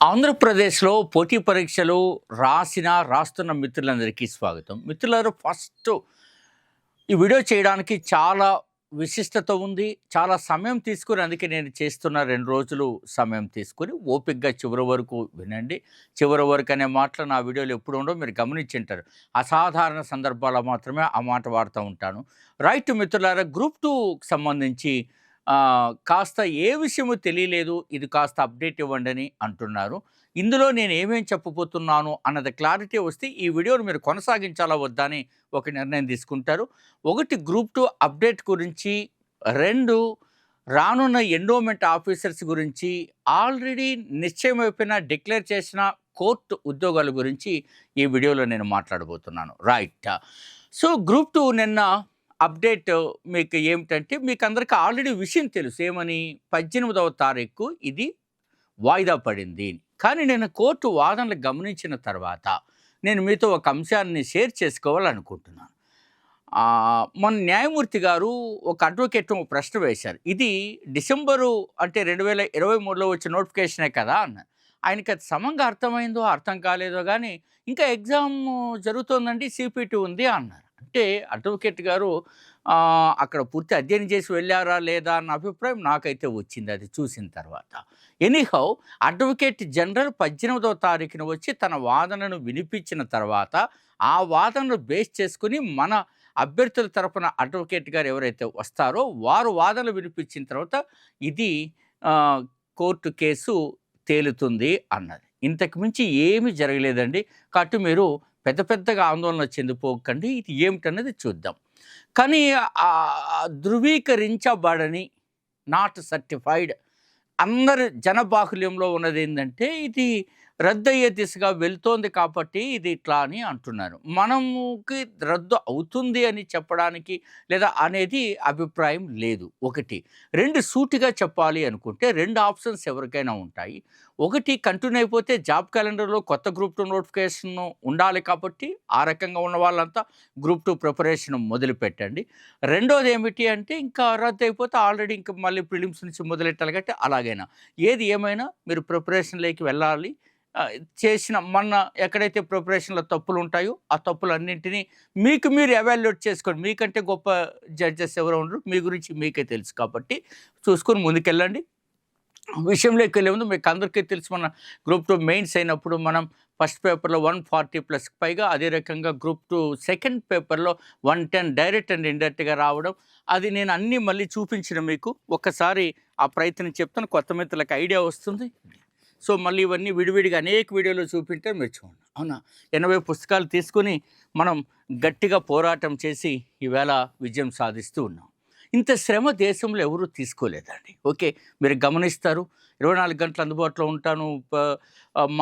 ఆంధ్రప్రదేశ్లో పోటీ పరీక్షలు రాసిన రాస్తున్న మిత్రులందరికీ స్వాగతం. మిత్రులందరూ ఫస్ట్ ఈ వీడియో చేయడానికి చాలా విశిష్టత ఉంది. చాలా సమయం తీసుకుని అందుకే నేను చేస్తున్న రెండు రోజులు సమయం తీసుకుని ఓపిక్గా చివరి వరకు వినండి. చివరి వరకు అనే మాటలు నా వీడియోలు ఎప్పుడు ఉండవు మీరు గమనించింటారు. అసాధారణ సందర్భాల్లో మాత్రమే ఆ మాట వాడుతూ ఉంటాను. రైట్ మిత్రులారా గ్రూప్ టూకి సంబంధించి కాస్త ఏ విషయము తెలియలేదు ఇది కాస్త అప్డేట్ ఇవ్వండి అని అంటున్నారు. ఇందులో నేను ఏమేం చెప్పబోతున్నాను అన్నది క్లారిటీ వస్తే ఈ వీడియోను మీరు కొనసాగించాలా వద్దా అని ఒక నిర్ణయం తీసుకుంటారు. ఒకటి గ్రూప్ టూ అప్డేట్ గురించి రెండు రానున్న ఎండోమెంట్ ఆఫీసర్స్ గురించి ఆల్రెడీ నిశ్చయమైపోయిన డిక్లేర్ చేసిన కోర్టు ఉద్యోగాల గురించి ఈ వీడియోలో నేను మాట్లాడబోతున్నాను. రైట్. సో గ్రూప్ టూ నిన్న అప్డేట్ మీకు ఏమిటంటే మీకు అందరికీ ఆల్రెడీ విషయం తెలుసు. ఏమని? పద్దెనిమిదవ తారీఖు ఇది వాయిదా పడింది. కానీ నేను కోర్టు వాదనలు గమనించిన తర్వాత నేను మీతో ఒక అంశాన్ని షేర్ చేసుకోవాలనుకుంటున్నాను. ఆ, మన న్యాయమూర్తి గారు ఒక అడ్వకేట్ ఒక ప్రశ్న వేశారు. ఇది డిసెంబరు అంటే రెండు వేల ఇరవై మూడులో వచ్చిన నోటిఫికేషనే కదా అన్న. ఆయనకి అది సమంగా అర్థమైందో అర్థం కాలేదో కానీ ఇంకా ఎగ్జామ్ జరుగుతోందండి సిపిటి ఉంది అన్నారు. అంటే అడ్వకేట్ గారు అక్కడ పూర్తి అధ్యయనం చేసి వెళ్ళారా లేదా అన్న అభిప్రాయం నాకైతే వచ్చింది అది చూసిన తర్వాత. ఎనీహౌ అడ్వకేట్ జనరల్ పద్దెనిమిదవ తారీఖున వచ్చి తన వాదనను వినిపించిన తర్వాత ఆ వాదనను బేస్ చేసుకుని మన అభ్యర్థుల తరఫున అడ్వకేట్ గారు ఎవరైతే వస్తారో వారు వాదనలు వినిపించిన తర్వాత ఇది కోర్టు కేసు తేలుతుంది అన్నది. ఇంతకు మించి ఏమీ జరగలేదండి. కాబట్టి మీరు పెద్ద పెద్దగా ఆందోళన చెందిపోకండి. ఇది ఏమిటన్నది చూద్దాం. కానీ ధృవీకరించబడని నాట్ సర్టిఫైడ్ అందరి జనబాహుల్యంలో ఉన్నది ఏంటంటే ఇది రద్దయ్యే దిశగా వెళ్తోంది కాబట్టి ఇది ఇట్లా అని అంటున్నారు. మనముకి రద్దు అవుతుంది అని చెప్పడానికి లేదా అనేది అభిప్రాయం లేదు. ఒకటి రెండు సూటిగా చెప్పాలి అనుకుంటే రెండు ఆప్షన్స్ ఎవరికైనా ఉంటాయి. ఒకటి కంటిన్యూ అయిపోతే జాబ్ క్యాలెండర్లో కొత్త గ్రూప్ టూ నోటిఫికేషన్ ఉండాలి కాబట్టి ఆ రకంగా ఉన్న వాళ్ళంతా గ్రూప్ టూ ప్రిపరేషన్ మొదలుపెట్టండి రెండోది ఏమిటి అంటే ఇంకా రద్దు అయిపోతే ఆల్రెడీ ఇంకా మళ్ళీ ప్రిలిమ్స్ నుంచి మొదలెట్టాలి కాబట్టి అలాగైనా. ఏది ఏమైనా మీరు ప్రిపరేషన్లోకి వెళ్ళాలి. చేసిన మొన్న ఎక్కడైతే ప్రిపరేషన్లో తప్పులు ఉంటాయో ఆ తప్పులన్నింటినీ మీకు మీరు ఎవాల్యుయేట్ చేసుకోండి. మీకంటే గొప్ప జడ్జెస్ ఎవరు ఉండరు. మీ గురించి మీకే తెలుసు కాబట్టి చూసుకొని ముందుకెళ్ళండి. విషయంలోకి వెళ్ళే ముందు మీకు అందరికీ తెలుసు మన గ్రూప్ టూ మెయిన్స్ అయినప్పుడు మనం ఫస్ట్ పేపర్లో వన్ ఫార్టీ ప్లస్ పైగా అదే రకంగా గ్రూప్ టూ సెకండ్ పేపర్లో వన్ టెన్ డైరెక్ట్ అండ్ ఇండైరెక్ట్గా రావడం. అది నేను అన్నీ మళ్ళీ చూపించిన మీకు. ఒక్కసారి ఆ ప్రయత్నం చెప్తాను. కొత్త మిత్రులకు ఐడియా వస్తుంది. సో మళ్ళీ ఇవన్నీ విడివిడిగా అనేక వీడియోలు చూపించడం మెచ్చుకోండి అవునా? ఎనభై పుస్తకాలు తీసుకుని మనం గట్టిగా పోరాటం చేసి ఈవేళ విజయం సాధిస్తూ ఉన్నాం. ఇంత శ్రమ దేశంలో ఎవరూ తీసుకోలేదండి. ఓకే మీరు గమనిస్తారు. ఇరవై నాలుగు గంటలు అందుబాటులో ఉంటాను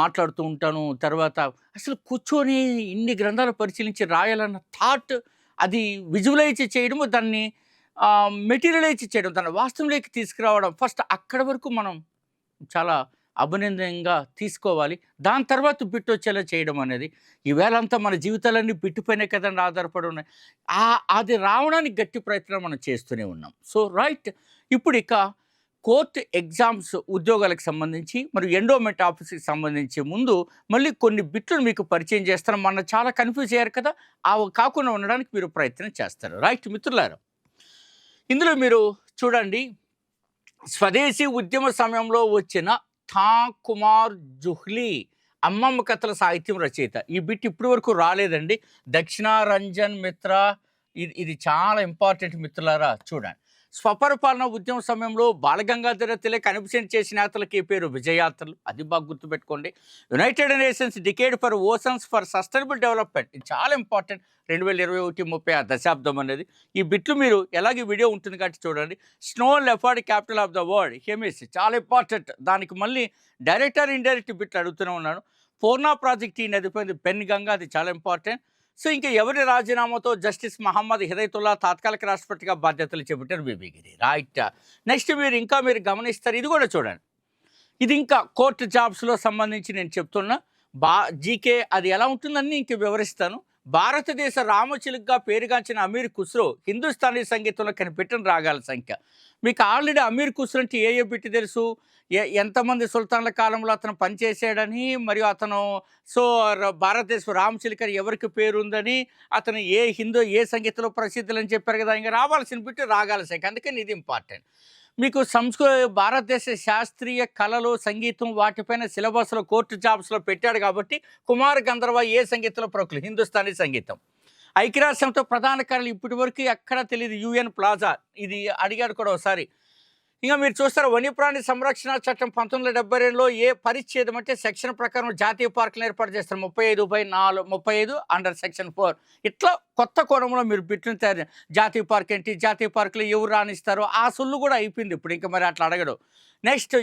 మాట్లాడుతూ ఉంటాను. తర్వాత అసలు కూర్చొని ఇన్ని గ్రంథాలు పరిశీలించి రాయాలన్న థాట్ అది విజువలైజ్ చేయడము దాన్ని మెటీరియలైజ్ చేయడం దాన్ని వాస్తవంలోకి తీసుకురావడం ఫస్ట్ అక్కడ వరకు మనం చాలా అభినందనంగా తీసుకోవాలి. దాని తర్వాత బిట్ వచ్చేలా చేయడం అనేది. ఈవేళంతా మన జీవితాలన్నీ బిట్టుపైనే కదండి ఆధారపడి ఉన్నాయి. ఆ అది రావడానికి గట్టి ప్రయత్నం మనం చేస్తూనే ఉన్నాం. So right. ఇప్పుడు ఇక కోర్టు ఎగ్జామ్స్ ఉద్యోగాలకు సంబంధించి మరియు ఎండోమెంట్ ఆఫీస్కి సంబంధించి ముందు మళ్ళీ కొన్ని బిట్లు మీకు పరిచయం చేస్తాను. మొన్న చాలా కన్ఫ్యూజ్ అయ్యారు కదా అవి కాకుండా ఉండడానికి మీరు ప్రయత్నం చేస్తారు. రైట్ మిత్రులారు ఇందులో మీరు చూడండి. స్వదేశీ ఉద్యమ సమయంలో వచ్చిన థా కుమార్ జుహ్లీ అమ్మమ్మ కథల సాహిత్యం రచయిత. ఈ బిట్ ఇప్పటి వరకు రాలేదండి. దక్షిణారంజన్ మిత్ర ఇది ఇది చాలా ఇంపార్టెంట్ మిత్రులారా చూడండి. స్వపరిపాలన ఉద్యమ సమయంలో బాలగంగాధర తిలక్ కనిపించండి చేసిన యాత్రలకి పేరు విజయయాత్రలు. అది బాగా గుర్తుపెట్టుకోండి. United Nations decade for oceans for sustainable development ఇది చాలా ఇంపార్టెంట్. రెండు వేల ఇరవై ఒకటి ముప్పై ఆ దశాబ్దం అనేది. ఈ బిట్లు మీరు ఎలాగే వీడియో ఉంటుంది కాబట్టి చూడండి. Snow leopard capital of the world Hemis చాలా ఇంపార్టెంట్. దానికి మళ్ళీ డైరెక్టర్ ఇండైరెక్ట్ బిట్లు అడుగుతూనే ఉన్నాను. పూర్ణ ప్రాజెక్ట్ ఈ నదిపోయింది పెన్ గంగా అది చాలా ఇంపార్టెంట్. సో ఇంకా ఎవరి రాజీనామాతో జస్టిస్ మహమ్మద్ హిదయతుల్లా తాత్కాలిక రాష్ట్రపతిగా బాధ్యతలు చేపట్టారు బీబీగిరి రైట్. నెక్స్ట్ మీరు ఇంకా మీరు గమనిస్తారు ఇది కూడా చూడండి. ఇది ఇంకా కోర్టు జాబ్స్లో సంబంధించి నేను చెప్తున్నా. బా జీకే అది ఎలా ఉంటుందని ఇంక వివరిస్తాను. భారతదేశ రామచిలుగ్గా పేరుగాంచిన అమీర్ ఖుస్రో హిందుస్థానీ సంగీతంలో కనిపెట్టిన రాగాల సంఖ్య. మీకు ఆల్రెడీ అమీర్ ఖుస్రో అంటే ఏ ఏ బిట్టి తెలుసు? ఎంతమంది సుల్తాన్ల కాలంలో అతను పనిచేశాడని మరియు అతను సో భారతదేశం భారతదేశ రామచిలుక ఎవరికి పేరు ఉందని అతను ఏ హిందూ ఏ సంగీతంలో ప్రసిద్ధులని చెప్పారు కదా ఇంకా రావాల్సిన బిట్టు రాగాల సంఖ్య. అందుకని ఇది ఇంపార్టెంట్ మీకు సంస్కృ భారతదేశ శాస్త్రీయ కళలు సంగీతం వాటిపైన సిలబస్లో కోర్టు జాబ్స్లో పెట్టాడు కాబట్టి కుమార్ గంధర్వ ఏ సంగీతంలో ప్రముఖులు? హిందుస్థానీ సంగీతం. ఐక్యరాజ్యంతో ప్రధాన కళలు ఇప్పటి వరకు ఎక్కడా తెలియదు యుఎన్ ప్లాజా. ఇది అడిగాడు కూడా ఒకసారి. ఇంకా మీరు చూస్తారు వన్యప్రాణి సంరక్షణ చట్టం పంతొమ్మిది వందల డెబ్బై రెండులో ఏ పరిచ్ఛేదం అంటే సెక్షన్ ప్రకారం జాతీయ పార్కులు ఏర్పాటు చేస్తారు. ముప్పై ఐదు బై నాలుగు ముప్పై ఐదు అండర్ సెక్షన్ ఫోర్ ఇట్లా కొత్త కోణంలో మీరు బిట్లను తయారు జాతీయ పార్క్ ఏంటి? జాతీయ పార్కులు ఎవరు రాణిస్తారు? ఆ సొల్లు కూడా అయిపోయింది ఇప్పుడు ఇంకా మరి అట్లా అడగడు. నెక్స్ట్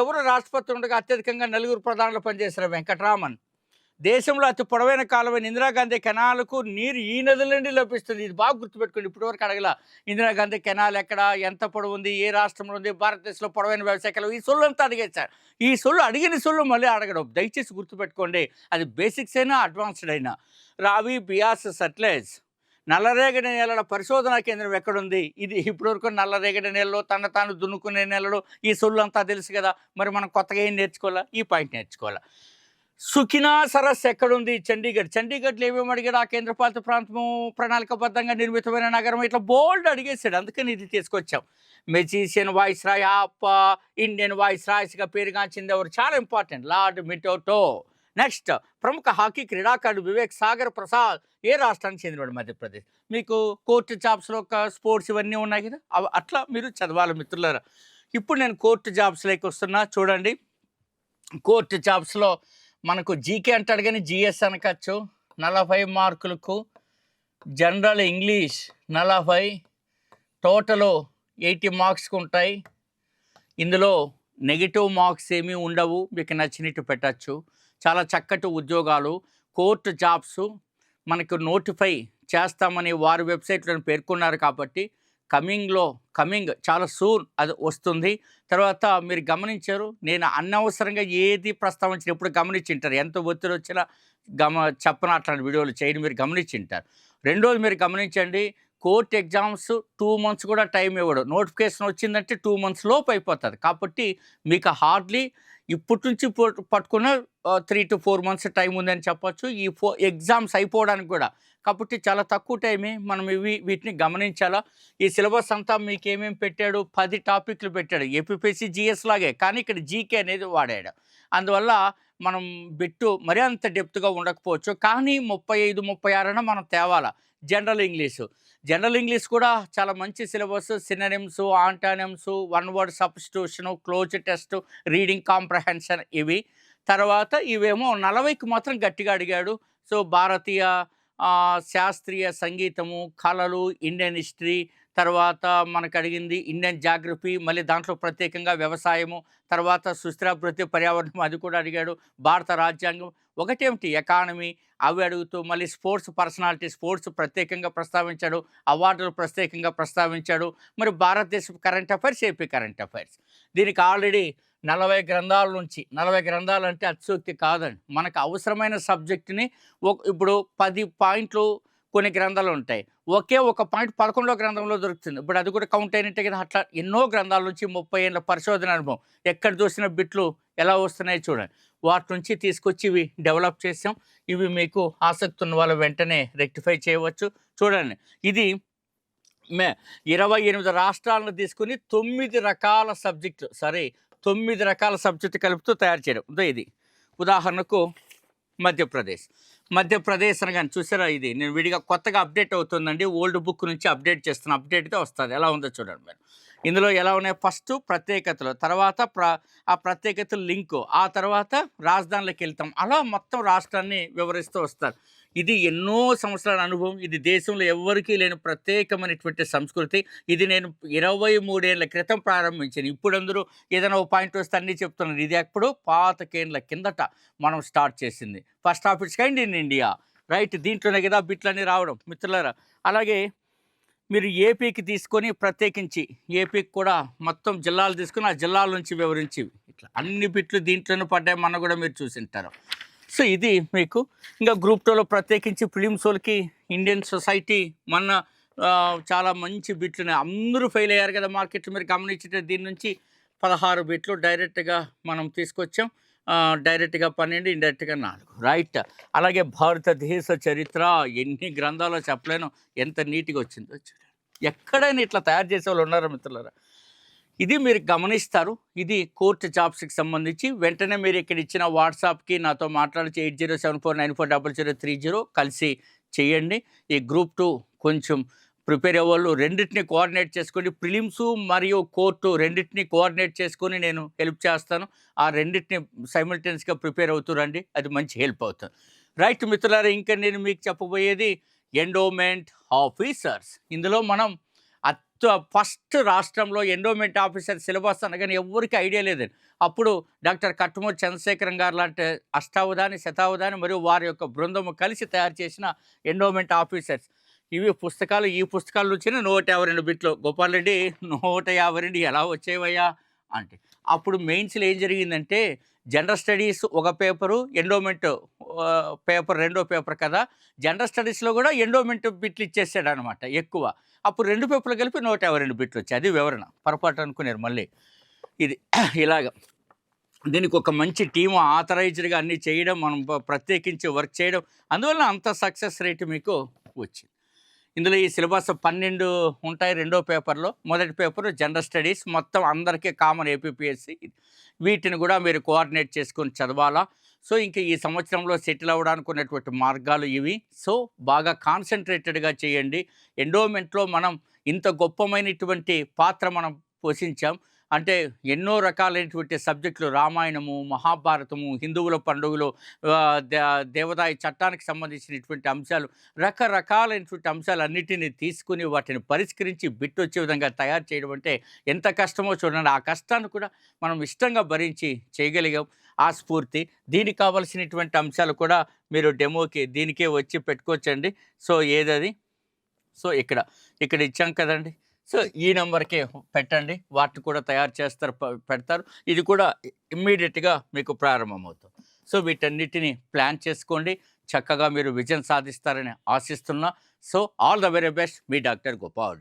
ఎవరు రాష్ట్రపతి ఉండగా అత్యధికంగా నలుగురు ప్రధానులు పనిచేశారు? వెంకటరామన్. దేశంలో అతి పొడవైన కాలువైన ఇందిరాగాంధీ కెనాలకు నీరు ఈ నదుల నుండి లభిస్తుంది ఇది బాగా గుర్తుపెట్టుకోండి. ఇప్పటివరకు అడగల ఇందిరాగాంధీ కెనాల్ ఎక్కడ ఎంత పొడవు ఉంది ఏ రాష్ట్రంలో ఉంది భారతదేశంలో పొడవైన వ్యవసాయ కాలువ ఈ సొల్లు అంతా అడిగేశారు ఈ సొల్లు అడిగిన సొల్లు మళ్ళీ అడగడం. దయచేసి గుర్తుపెట్టుకోండి. అది బేసిక్స్ అయినా అడ్వాన్స్డ్ అయినా. రావి బియాస్ సట్లేజ్. నల్లరేగడి నేలల పరిశోధనా కేంద్రం ఎక్కడుంది? ఇది ఇప్పటివరకు నల్లరేగడి నేలలో తన తాను దున్నుకునే నేలలో ఈ సొల్లు అంతా తెలుసు కదా. మరి మనం కొత్తగా ఏం నేర్చుకోవాలా? ఈ పాయింట్ నేర్చుకోవాలా? సుఖినా సరస్సు ఎక్కడుంది? చండీగఢ్. చండీగఢ్లో ఏమేమి అడిగాడు ఆ కేంద్రపాలిత ప్రాంతము? ప్రణాళికబద్ధంగా నిర్మితమైన నగరం ఇట్లా బోల్డ్ అడిగేసాడు అందుకని ఇది తీసుకొచ్చాం. Magician viceroy of Indian వాయిస్ రాయ్స్గా పేరుగాంచింది ఎవరు? చాలా ఇంపార్టెంట్ లార్డ్ మిటోటో. నెక్స్ట్ ప్రముఖ హాకీ క్రీడాకారుడు వివేక్ సాగర్ ప్రసాద్ ఏ రాష్ట్రానికి చెందినవాడు? మధ్యప్రదేశ్. మీకు కోర్టు జాబ్స్లో ఒక స్పోర్ట్స్ ఇవన్నీ ఉన్నాయి కదా? అట్లా మీరు చదవాలి మిత్రులారా. ఇప్పుడు నేను కోర్టు జాబ్స్లోకి వస్తున్నా చూడండి. కోర్టు జాబ్స్లో మనకు జీకే అంటాడు కానీ జిఎస్ అనకచ్చు. నలభై మార్కులకు జనరల్ ఇంగ్లీష్ నలభై టోటల్ ఎయిటీ మార్క్స్కి ఉంటాయి. ఇందులో నెగిటివ్ మార్క్స్ ఏమీ ఉండవు. మీకు నచ్చినట్టు పెట్టచ్చు. చాలా చక్కటి ఉద్యోగాలు కోర్టు జాబ్స్ మనకు నోటిఫై చేస్తామని వారి వెబ్సైట్లో పేర్కొన్నారు కాబట్టి కమింగ్లో కమింగ్ చాలా సూన్ అది వస్తుంది. తర్వాత మీరు గమనించారు నేను అనవసరంగా ఏది ప్రస్తావించిన ఎప్పుడు గమనించింటారు. ఎంత ఒత్తిడి వచ్చినా గమ చెప్పన అట్లాంటి వీడియోలు చేయని మీరు గమనించింటారు. రెండోది మీరు గమనించండి కోర్ట్ ఎగ్జామ్స్ టూ మంత్స్ కూడా టైం ఇవ్వడు. నోటిఫికేషన్ వచ్చిందంటే టూ మంత్స్ లోపు అయిపోతుంది. కాబట్టి మీకు హార్డ్లీ ఇప్పటి నుంచి పట్టుకున్న three to four months time ఉందని చెప్పచ్చు. ఈ ఫో ఎగ్జామ్స్ అయిపోవడానికి కూడా. కాబట్టి చాలా తక్కువ టైమే మనం ఇవి వీటిని గమనించాలా. ఈ సిలబస్ అంతా మీకు ఏమేమి పెట్టాడు? పది టాపిక్లు పెట్టాడు. ఏపీపీసీ జిఎస్ లాగే. కానీ ఇక్కడ జీకే అనేది వాడాడు. అందువల్ల మనం బిట్టు మరీ అంత డెప్త్గా ఉండకపోవచ్చు. కానీ ముప్పై ఐదు ముప్పై ఆరున మనం తేవాలా. General English. జనరల్ ఇంగ్లీష్ కూడా చాలా మంచి syllabus synonyms antonyms one word substitution close test reading comprehension ఇవి. తర్వాత ఇవేమో నలభైకి మాత్రం గట్టిగా అడిగాడు. సో భారతీయ శాస్త్రీయ సంగీతము కళలు ఇండియన్ హిస్టరీ తర్వాత మనకు అడిగింది ఇండియన్ జాగ్రఫీ మళ్ళీ దాంట్లో ప్రత్యేకంగా వ్యవసాయము తర్వాత సుస్థిరాభివృద్ధి పర్యావరణం అది కూడా అడిగాడు. భారత రాజ్యాంగం ఒకటేమిటి? ఎకానమీ అవి అడుగుతూ మళ్ళీ స్పోర్ట్స్ పర్సనాలిటీ స్పోర్ట్స్ ప్రత్యేకంగా ప్రస్తావించాడు అవార్డులు ప్రత్యేకంగా ప్రస్తావించాడు. మరి భారతదేశం current affairs AP current affairs. దీనికి ఆల్రెడీ నలభై గ్రంథాల నుంచి నలభై గ్రంథాలు అంటే అత్యుక్తి కాదండి. మనకు అవసరమైన సబ్జెక్టుని ఒక ఇప్పుడు పది పాయింట్లు కొన్ని గ్రంథాలు ఉంటాయి. ఒకే ఒక పాయింట్ పదకొండో గ్రంథంలో దొరుకుతుంది. ఇప్పుడు అది కూడా కౌంట్ అయినట్టే కదా అట్లా ఎన్నో గ్రంథాల నుంచి ముప్పై ఏళ్ళ పరిశోధన అనుభవం. ఎక్కడ చూసిన బిట్లు ఎలా వస్తున్నాయో చూడండి. వాటి నుంచి తీసుకొచ్చి ఇవి డెవలప్ చేసాం. ఇవి మీకు ఆసక్తి ఉన్న వాళ్ళు వెంటనే రెక్టిఫై చేయవచ్చు. చూడండి ఇది మే ఇరవై ఎనిమిది రాష్ట్రాలను తీసుకుని తొమ్మిది రకాల సబ్జెక్టులు సరే తొమ్మిది రకాల సబ్జెక్టు కలుపుతూ తయారు చేయడం. ఇదో ఇది. ఉదాహరణకు మధ్యప్రదేశ్. మధ్యప్రదేశ్ అనగానే చూసారా ఇది? నేను విడిగా కొత్తగా అప్డేట్ అవుతుందండి. ఓల్డ్ బుక్ నుంచి అప్డేట్ చేస్తున్న అప్డేట్తో వస్తుంది. ఎలా ఉందో చూడండి మీరు. ఇందులో ఎలా ఉన్నాయి? ఫస్ట్ ప్రత్యేకతలు తర్వాత ప్ర ఆ ప్రత్యేకతలు లింకు ఆ తర్వాత రాజధానిలోకి వెళ్తాం అలా మొత్తం రాష్ట్రాన్ని వివరిస్తూ వస్తారు. ఇది ఎన్నో సంవత్సరాల అనుభవం. ఇది దేశంలో ఎవ్వరికీ లేని ప్రత్యేకమైనటువంటి సంస్కృతి. ఇది నేను ఇరవై మూడేళ్ళ క్రితం ప్రారంభించాను. ఇప్పుడు అందరూ ఏదైనా ఓ పాయింట్ వస్తే అన్నీ చెప్తున్నారు. ఇది ఎప్పుడు పాతకేండ్ల కిందట మనం స్టార్ట్ చేసింది. First office kind in India. Right? దీంట్లోనే కదా బిట్లన్నీ రావడం. మిత్రులారా అలాగే మీరు ఏపీకి తీసుకొని ప్రత్యేకించి ఏపీకి కూడా మొత్తం జిల్లాలు తీసుకొని ఆ జిల్లాల నుంచి వివరించి ఇట్లా అన్ని బిట్లు దీంట్లోనే పడ్డాయి మన కూడా మీరు చూసింటారు. సో ఇది మీకు ఇంకా గ్రూప్ టూలో ప్రత్యేకించి ఫిలిమ్స్ వాళ్ళకి ఇండియన్ సొసైటీ మొన్న చాలా మంచి బిట్లు అందరూ ఫెయిల్ అయ్యారు కదా మార్కెట్లో మీరు గమనించిన దీని నుంచి పదహారు బిట్లు డైరెక్ట్గా మనం తీసుకొచ్చాం. డైరెక్ట్గా పన్నెండు ఇండైరెక్ట్గా నాలుగు. రైట్ అలాగే భారతదేశ చరిత్ర ఎన్ని గ్రంథాలు చెప్పలేను ఎంత నీట్గా వచ్చిందో చూడండి. ఎక్కడైనా ఇట్లా తయారు చేసే వాళ్ళు ఉన్నారా మిత్రులరా? ఇది మీరు గమనిస్తారు. ఇది కోర్టు జాబ్స్కి సంబంధించి. వెంటనే మీరు ఇక్కడ ఇచ్చిన వాట్సాప్కి నాతో మాట్లాడిచి eight zero seven four nine four double zero three zero కలిసి చేయండి. ఈ గ్రూప్ టూ కొంచెం ప్రిపేర్ అవ్వాలి రెండింటిని కోఆర్డినేట్ చేసుకొని ప్రిలిమ్స్ మరియు కోర్టు రెండింటిని కోఆర్డినేట్ చేసుకొని నేను హెల్ప్ చేస్తాను. ఆ రెండింటిని సైమిల్టేనియస్గా ప్రిపేర్ అవుతురండి అది మంచి హెల్ప్ అవుతుంది. రైట్ మిత్రులారా ఇంకా నేను మీకు చెప్పబోయేది ఎండోమెంట్ ఆఫీసర్స్. ఇందులో మనం అత్త ఫస్ట్ రాష్ట్రంలో ఎండోమెంట్ ఆఫీసర్ సిలబస్ అనగానే ఎవరికి ఐడియా లేదండి. అప్పుడు డాక్టర్ కట్టుమూరి చంద్రశేఖరం గారు లాంటి అష్టావధాని శతావధాని మరియు వారి యొక్క బృందము కలిసి తయారు చేసిన ఎండోమెంట్ ఆఫీసర్స్. ఇవి పుస్తకాలు ఈ పుస్తకాల నుంచి నూట యాభై రెండు బిట్లు. గోపాల్ రెడ్డి నూట యాభై రెండు ఎలా వచ్చేవయ్యా? అంటే అప్పుడు మెయిన్స్లో ఏం జరిగిందంటే జనరల్ స్టడీస్ ఒక పేపరు ఎండోమెంట్ పేపర్ రెండో పేపర్ కదా జనరల్ స్టడీస్లో కూడా ఎండోమెంట్ బిట్లు ఇచ్చేసాడు అనమాట ఎక్కువ. అప్పుడు రెండు పేపర్లు కలిపి నూట యాభై రెండు బిట్లు వచ్చాయి. అది వివరణ. పొరపాటు అనుకున్నారు మళ్ళీ. ఇది ఇలాగ. దీనికి ఒక మంచి టీం ఆథరైజ్డ్గా అన్నీ చేయడం మనం ప్రత్యేకించి వర్క్ చేయడం అందువల్ల అంత సక్సెస్ రేటు మీకు వచ్చింది. ఇందులో ఈ సిలబస్ పన్నెండు ఉంటాయి రెండో పేపర్లో. మొదటి పేపర్ జనరల్ స్టడీస్. మొత్తం అందరికీ కామన్ ఏపీఎస్సి వీటిని కూడా మీరు కోఆర్డినేట్ చేసుకొని చదవాలా. సో ఇంకా ఈ సంవత్సరంలో సెటిల్ అవ్వడానికి ఉన్నటువంటి మార్గాలు ఇవి. సో బాగా కాన్సన్ట్రేటెడ్గా చేయండి. ఎండోమెంట్లో మనం ఇంత గొప్పమైనటువంటి పాత్ర మనం పోషించాం. అంటే ఎన్నో రకాలైనటువంటి సబ్జెక్టులు రామాయణము మహాభారతము హిందువుల పండుగలు దే- దేవదాయ చట్టానికి సంబంధించినటువంటి అంశాలు రకరకాలైనటువంటి అంశాలన్నిటిని తీసుకుని వాటిని పరిష్కరించి బిట్టు వచ్చే విధంగా తయారు చేయడం అంటే ఎంత కష్టమో చూడండి. ఆ కష్టాన్ని కూడా మనం ఇష్టంగా భరించి చేయగలిగాం. ఆ స్ఫూర్తి దీనికి కావలసినటువంటి అంశాలు కూడా మీరు డెమోకి దీనికే వచ్చి పెట్టుకోవచ్చండి. సో ఏదది? సో ఇక్కడ ఇక్కడ ఇచ్చాం కదండి. సో ఈ నెంబర్కే పెట్టండి. వాటిని కూడా తయారు చేస్తారు పెడతారు. ఇది కూడా ఇమ్మీడియట్గా మీకు ప్రారంభమవుతుంది. సో వీటన్నిటిని ప్లాన్ చేసుకోండి. చక్కగా మీరు విజయం సాధిస్తారని ఆశిస్తున్నా. So all the very best. Me doctor Gopal